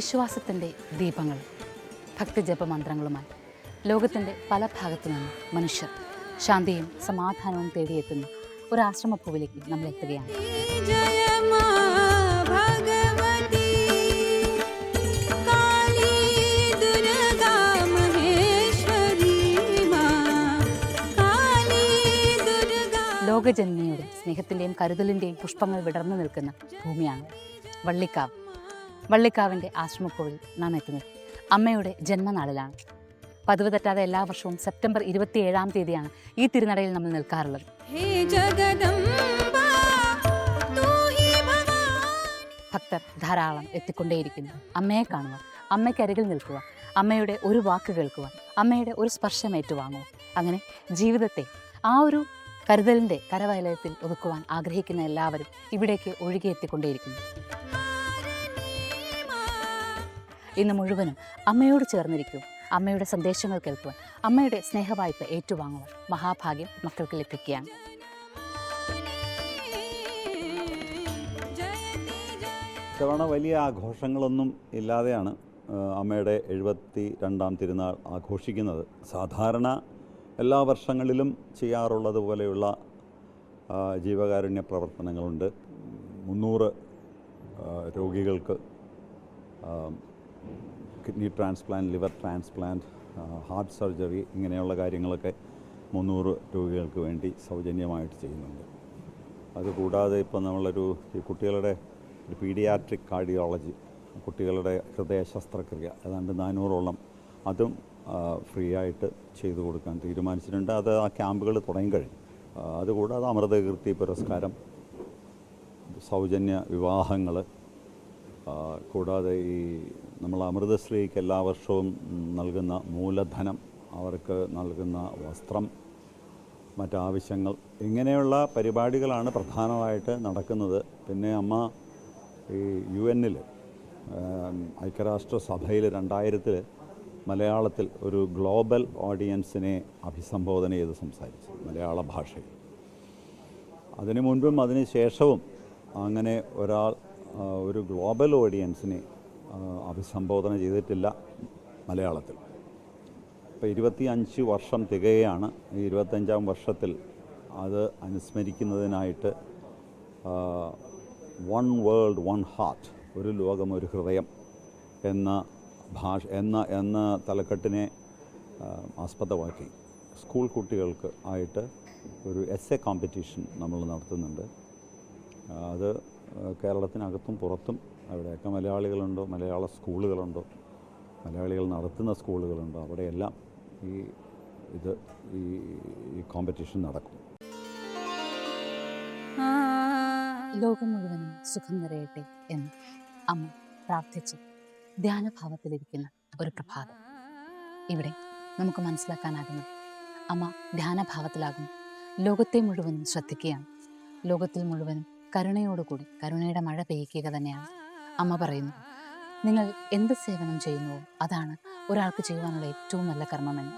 വിശ്വാസത്തിന്റെ ദീപങ്ങൾ ഭക്തിജപ മന്ത്രങ്ങളുമായി ലോകത്തിന്റെ പല ഭാഗത്തു നിന്നും മനുഷ്യർ ശാന്തിയും സമാധാനവും തേടിയെത്തുന്ന ഒരു ആശ്രമപ്പൂവിലേക്ക് നമ്മൾ എത്തുകയാണ്. ലോകജന്മിയുടെ സ്നേഹത്തിന്റെയും കരുതലിന്റെയും പുഷ്പങ്ങൾ വിടർന്നു നിൽക്കുന്ന ഭൂമിയാണ് വള്ളിക്കാവ്. വള്ളിക്കാവിന്റെ ആശ്രമക്കോവിൽ നാം എത്തുന്നത് അമ്മയുടെ ജന്മനാളിലാണ്. പതിവ് തെറ്റാതെ എല്ലാ വർഷവും സെപ്റ്റംബർ ഇരുപത്തിയേഴാം തീയതിയാണ് ഈ തിരുനടയിൽ നമ്മൾ നിൽക്കാറുള്ളത്. ഭക്തർ ധാരാളം എത്തിക്കൊണ്ടേയിരിക്കുന്നു. അമ്മയെ കാണുക അമ്മയ്ക്കരികിൽ നിൽക്കുക അമ്മയുടെ ഒരു വാക്ക് കേൾക്കുക അമ്മയുടെ ഒരു സ്പർശം ഏറ്റുവാങ്ങുക അങ്ങനെ ജീവിതത്തെ ആ ഒരു കരുതലിന്റെ കരവയലയത്തിൽ ഒതുക്കുവാൻ ആഗ്രഹിക്കുന്ന എല്ലാവരും ഇവിടേക്ക് ഒഴുകിയെത്തിക്കൊണ്ടേയിരിക്കുന്നു. ഇന്ന് മുഴുവനും അമ്മയോട് ചേർന്നിരിക്കും. അമ്മയുടെ സന്ദേശങ്ങൾ കേൾക്കുവാൻ അമ്മയുടെ സ്നേഹവായ്പ ഏറ്റുവാങ്ങുവാൻ മഹാഭാഗ്യം മക്കൾക്ക് ലഭിക്കുകയാണ്. ഇത്തവണ വലിയ ആഘോഷങ്ങളൊന്നും ഇല്ലാതെയാണ് അമ്മയുടെ എഴുപത്തി രണ്ടാം തിരുനാൾ ആഘോഷിക്കുന്നത്. സാധാരണ എല്ലാ വർഷങ്ങളിലും ചെയ്യാറുള്ളത് പോലെയുള്ള ജീവകാരുണ്യ പ്രവർത്തനങ്ങളുണ്ട്. മുന്നൂറ് രോഗികൾക്ക് kidney transplant liver transplant heart surgery ഇങ്ങനെയുള്ള കാര്യങ്ങളൊക്കെ മുന്നൂറ് രോഗികൾക്ക് വേണ്ടി സൗജന്യമായിട്ട് ചെയ്യുന്നുണ്ട്. അതുകൂടാതെ ഇപ്പം നമ്മളൊരു ഈ കുട്ടികളുടെ ഒരു പീഡിയാട്രിക് കാർഡിയോളജി കുട്ടികളുടെ ഹൃദയ ശസ്ത്രക്രിയ ഏതാണ്ട് നാനൂറോളം അതും ഫ്രീ ആയിട്ട് ചെയ്തു കൊടുക്കാൻ തീരുമാനിച്ചിട്ടുണ്ട്. അത് ആ ക്യാമ്പുകൾ തുടങ്ങി കഴിഞ്ഞു. അതുകൂടാതെ അമൃതകീർത്തി പുരസ്കാരം സൗജന്യ വിവാഹങ്ങൾ കൂടാതെ ഈ നമ്മൾ അമൃതശ്രീക്ക് എല്ലാ വർഷവും നൽകുന്ന മൂലധനം അവർക്ക് നൽകുന്ന വസ്ത്രം മറ്റാവശ്യങ്ങൾ ഇങ്ങനെയുള്ള പരിപാടികളാണ് പ്രധാനമായിട്ട് നടക്കുന്നത്. പിന്നെ അമ്മ ഈ യു എന്നിൽ ഐക്യരാഷ്ട്ര സഭയിൽ രണ്ടായിരത്തിൽ മലയാളത്തിൽ ഒരു ഗ്ലോബൽ ഓഡിയൻസിനെ അഭിസംബോധന ചെയ്ത് സംസാരിച്ചു മലയാള ഭാഷയിൽ. അതിനു മുൻപും അതിന് ശേഷവും അങ്ങനെ ഒരാൾ ഒരു ഗ്ലോബൽ ഓഡിയൻസിനെ അഭിസംബോധന ചെയ്തിട്ടില്ല മലയാളത്തിൽ. ഇപ്പോൾ ഇരുപത്തി അഞ്ച് വർഷം തികയാണ്. ഈ ഇരുപത്തഞ്ചാം വർഷത്തിൽ അത് അനുസ്മരിക്കുന്നതിനായിട്ട് വൺ വേൾഡ് വൺ ഹാർട്ട് ഒരു ലോകം ഒരു ഹൃദയം എന്ന ഭാഷ എന്ന എന്ന തലക്കെട്ടിനെ ആസ്പദമാക്കി. സ്കൂൾ കുട്ടികൾക്ക് ആയിട്ട് ഒരു എസ് എ കോമ്പറ്റീഷൻ നമ്മൾ നടത്തുന്നുണ്ട്. അത് കേരളത്തിനകത്തും പുറത്തും അവിടെയൊക്കെ മലയാളികളുണ്ടോ മലയാള സ്കൂളുകളുണ്ടോ മലയാളികൾ നടത്തുന്ന സ്കൂളുകളുണ്ടോ അവിടെയെല്ലാം ഈ ഇത് ഈ കോമ്പറ്റീഷൻ നടക്കും. ലോകം മുഴുവനും സുഖം നിറയട്ടെ എന്ന് അമ്മ പ്രാർത്ഥിച്ച്. ധ്യാനഭാവത്തിലിരിക്കുന്ന ഒരു പ്രഭാതം. ഇവിടെ നമുക്ക് മനസ്സിലാക്കാനാകുന്നു അമ്മ ധ്യാനഭാവത്തിലാകും ലോകത്തെ മുഴുവനും ശ്രദ്ധിക്കുകയാണ്. ലോകത്തിൽ മുഴുവനും കരുണയോടുകൂടി കരുണയുടെ മഴ പെയ്യിക്കുക തന്നെയാണ് അമ്മ പറയുന്നു നിങ്ങൾ എന്ത് സേവനം ചെയ്യുന്നുവോ അതാണ് ഒരാൾക്ക് ചെയ്യുവാനുള്ള ഏറ്റവും നല്ല കർമ്മമെന്ന്.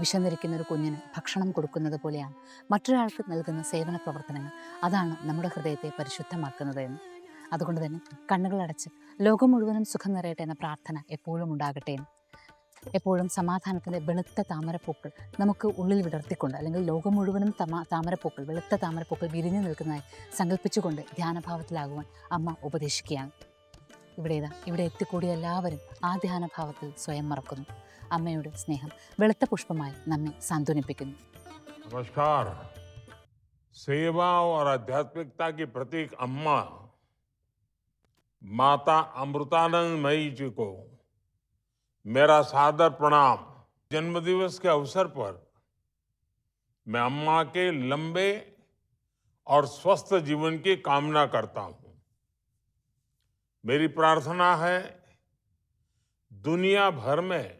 വിശന്നിരിക്കുന്ന ഒരു കുഞ്ഞിന് ഭക്ഷണം കൊടുക്കുന്നത് പോലെയാണ് മറ്റൊരാൾക്ക് നൽകുന്ന സേവന പ്രവർത്തനങ്ങൾ. അതാണ് നമ്മുടെ ഹൃദയത്തെ പരിശുദ്ധമാക്കുന്നത് എന്ന്. അതുകൊണ്ട് തന്നെ കണ്ണുകളടച്ച് ലോകം മുഴുവനും സുഖം നിറയട്ടെ എന്ന പ്രാർത്ഥന എപ്പോഴും ഉണ്ടാകട്ടെ എന്ന്. എപ്പോഴും സമാധാനത്തിൻ്റെ വെളുത്ത താമരപ്പൂക്കൾ നമുക്ക് ഉള്ളിൽ വിടർത്തിക്കൊണ്ട് അല്ലെങ്കിൽ ലോകം മുഴുവനും തമാ താമരപ്പൂക്കൾ വെളുത്ത താമരപ്പൂക്കൾ വിരിഞ്ഞു നിൽക്കുന്നതായി സങ്കല്പിച്ചുകൊണ്ട് ധ്യാനഭാവത്തിലാകുവാൻ അമ്മ ഉപദേശിക്കുകയാണ് ഇവിടെ ഇതാ ഇവിടെ എത്തിക്കൂടിയ എല്ലാവരും ആ ധ്യാനഭാവത്തിൽ സ്വയം മറക്കുന്നു അമ്മയുടെ സ്നേഹം വെളുത്ത പുഷ്പമായി നമ്മെ സാന്ത്വനിപ്പിക്കുന്നു नमस्कार सेवा और आध्यात्मिकता की प्रतीक अम्मा माता अमृतानंद मई जी को मेरा सादर प्रणाम। जन्मदिवस के अवसर पर मैं अम्मा के लंबे और स्वस्थ जीवन की कामना करता हूँ। मेरी प्रार्थना है, दुनिया भर में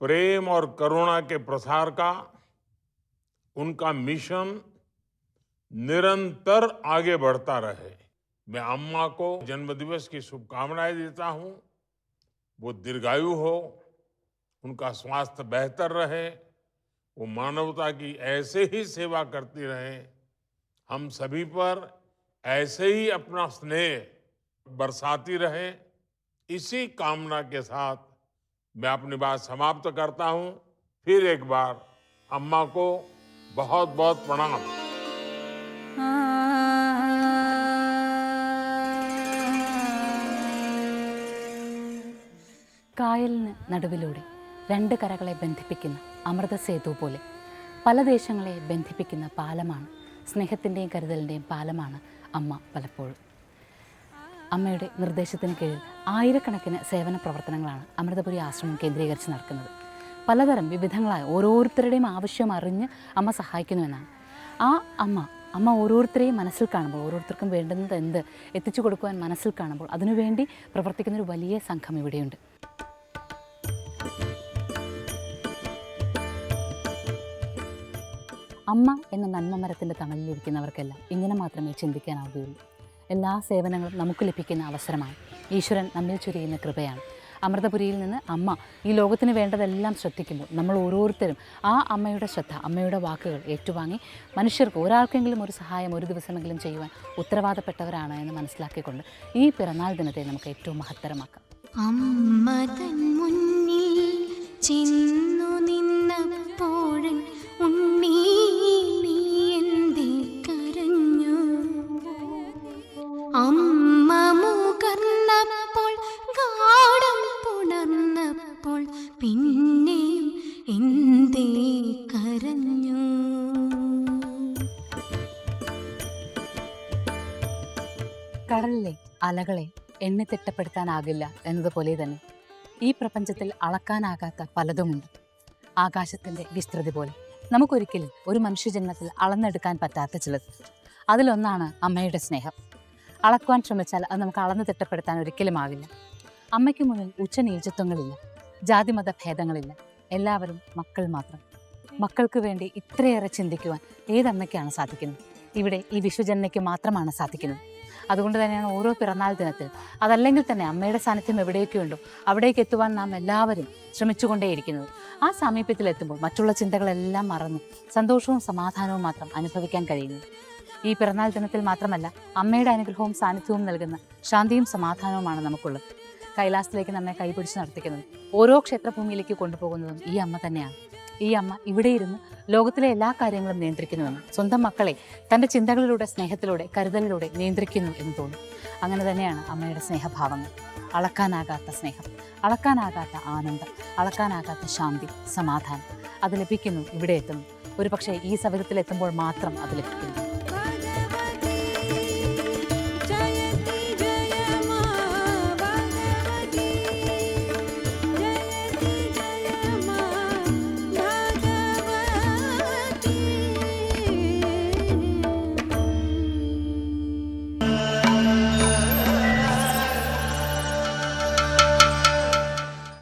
प्रेम और करुणा के प्रसार का उनका मिशन निरंतर आगे बढ़ता रहे। मैं अम्मा को जन्मदिवस की शुभकामनाएँ देता हूँ। वो दीर्घायु हो, उनका स्वास्थ्य बेहतर रहे, वो मानवता की ऐसे ही सेवा करती रहे, हम सभी पर ऐसे ही अपना स्नेह बरसाती रहे, इसी कामना के साथ मैं अपनी बात समाप्त करता हूँ। फिर एक बार अम्मा को बहुत बहुत प्रणाम കായലിന് നടുവിലൂടെ രണ്ട് കരകളെ ബന്ധിപ്പിക്കുന്ന അമൃത സേതു പോലെ പല ദേശങ്ങളെ ബന്ധിപ്പിക്കുന്ന പാലമാണ് സ്നേഹത്തിന്റെയും കരുതലിന്റെയും പാലമാണ് അമ്മ പലപ്പോഴും. അമ്മയുടെ നിർദ്ദേശത്തിന് കീഴിൽ ആയിരക്കണക്കിന് സേവന പ്രവർത്തനങ്ങളാണ് അമൃതപുരി ആശ്രമം കേന്ദ്രീകരിച്ച് നടക്കുന്നത്. പലതരം വിവിധങ്ങളായ ഓരോരുത്തരുടെയും ആവശ്യം അറിഞ്ഞ് അമ്മ സഹായിക്കുന്നുവെന്നാണ്. ആ അമ്മ അമ്മ ഓരോരുത്തരെയും മനസ്സിൽ കാണുമ്പോൾ ഓരോരുത്തർക്കും വേണ്ടുന്നത് എന്ത് എത്തിച്ചു കൊടുക്കുവാൻ മനസ്സിൽ കാണുമ്പോൾ അതിനുവേണ്ടി പ്രവർത്തിക്കുന്ന ഒരു വലിയ സംഘം ഇവിടെയുണ്ട്. അമ്മ എന്ന നന്മ മരത്തിന്റെ തണലിലിരിക്കുന്നവർക്കെല്ലാം ഇങ്ങനെ മാത്രമേ ചിന്തിക്കാനാവുകയുള്ളൂ. എല്ലാ സേവനങ്ങളും നമുക്ക് ലഭിക്കുന്ന അവസരമാണ്. ഈശ്വരൻ നമ്മിൽ ചൊരിയുന്ന കൃപയാണ്. അമൃതപുരിയിൽ നിന്ന് അമ്മ ഈ ലോകത്തിന് വേണ്ടതെല്ലാം ശ്രദ്ധിക്കുമ്പോൾ നമ്മൾ ഓരോരുത്തരും ആ അമ്മയുടെ ശ്രദ്ധ അമ്മയുടെ വാക്കുകൾ ഏറ്റുവാങ്ങി മനുഷ്യർക്ക് ഒരാൾക്കെങ്കിലും ഒരു സഹായം ഒരു ദിവസമെങ്കിലും ചെയ്യുവാൻ ഉത്തരവാദപ്പെട്ടവരാണ് എന്ന് മനസ്സിലാക്കിക്കൊണ്ട് ഈ പിറന്നാൾ ദിനത്തെ നമുക്ക് ഏറ്റവും മഹത്തരമാക്കാം. അലകളെ എണ്ണിത്തിട്ടപ്പെടുത്താനാകില്ല എന്നതുപോലെ തന്നെ. ഈ പ്രപഞ്ചത്തിൽ അളക്കാനാകാത്ത പലതുമുണ്ട്. ആകാശത്തിന്റെ വിസ്തൃതി പോലെ. നമുക്കൊരിക്കലും ഒരു മനുഷ്യജന്മത്തിൽ അളന്നെടുക്കാൻ പറ്റാത്ത ചിലത്. അതിലൊന്നാണ് അമ്മയുടെ സ്നേഹം. അളക്കുവാൻ ശ്രമിച്ചാൽ അത് നമുക്ക് അളന്ന് തിട്ടപ്പെടുത്താൻ ഒരിക്കലും ആവില്ല അമ്മയ്ക്ക് മുന്നിൽ ഉച്ചനീചത്വങ്ങളില്ല ജാതിമത ഭേദങ്ങളില്ല. എല്ലാവരും മക്കൾ മാത്രം. മക്കൾക്ക് വേണ്ടി ഇത്രയേറെ ചിന്തിക്കുവാൻ ഏതമ്മയ്ക്കാണ് സാധിക്കുന്നത്? ഇവിടെ ഈ വിശ്വജന്മയ്ക്ക് മാത്രമാണ് സാധിക്കുന്നത്. അതുകൊണ്ട് തന്നെയാണ് ഓരോ പിറന്നാൾ ദിനത്തിൽ. അതല്ലെങ്കിൽ തന്നെ അമ്മയുടെ സാന്നിധ്യം എവിടെയൊക്കെ ഉണ്ടോ അവിടേക്ക് എത്തുവാൻ നാം എല്ലാവരും ശ്രമിച്ചുകൊണ്ടേയിരിക്കുന്നത്. ആ സാമീപ്യത്തിലെത്തുമ്പോൾ മറ്റുള്ള ചിന്തകളെല്ലാം മറന്ന് സന്തോഷവും സമാധാനവും മാത്രം അനുഭവിക്കാൻ കഴിയുന്നു. ഈ പിറന്നാൾ ദിനത്തിൽ മാത്രമല്ല അമ്മയുടെ അനുഗ്രഹവും സാന്നിധ്യവും നൽകുന്ന ശാന്തിയും സമാധാനവുമാണ് നമുക്കുള്ളത്. കൈലാസത്തിലേക്ക് നമ്മെ കൈപിടിച്ച് നടത്തിക്കുന്നത് ഓരോ ക്ഷേത്രഭൂമിയിലേക്ക് കൊണ്ടുപോകുന്നതും ഈ അമ്മ തന്നെയാണ്. ഈ അമ്മ ഇവിടെ ഇരുന്ന് ലോകത്തിലെ എല്ലാ കാര്യങ്ങളും നിയന്ത്രിക്കുന്നുവെന്ന് സ്വന്തം മക്കളെ തന്റെ ചിന്തകളിലൂടെ സ്നേഹത്തിലൂടെ കരുതലിലൂടെ നിയന്ത്രിക്കുന്നു എന്ന് തോന്നും. അങ്ങനെ തന്നെയാണ് അമ്മയുടെ സ്നേഹഭാവങ്ങൾ. അളക്കാനാകാത്ത സ്നേഹം അളക്കാനാകാത്ത ആനന്ദം അളക്കാനാകാത്ത ശാന്തി സമാധാനം. അത് ലഭിക്കുന്നു ഇവിടെ എത്തുന്നു. ഒരു പക്ഷേ ഈ സൗകര്യത്തിലെത്തുമ്പോൾ മാത്രം അത് ലഭിക്കുന്നു.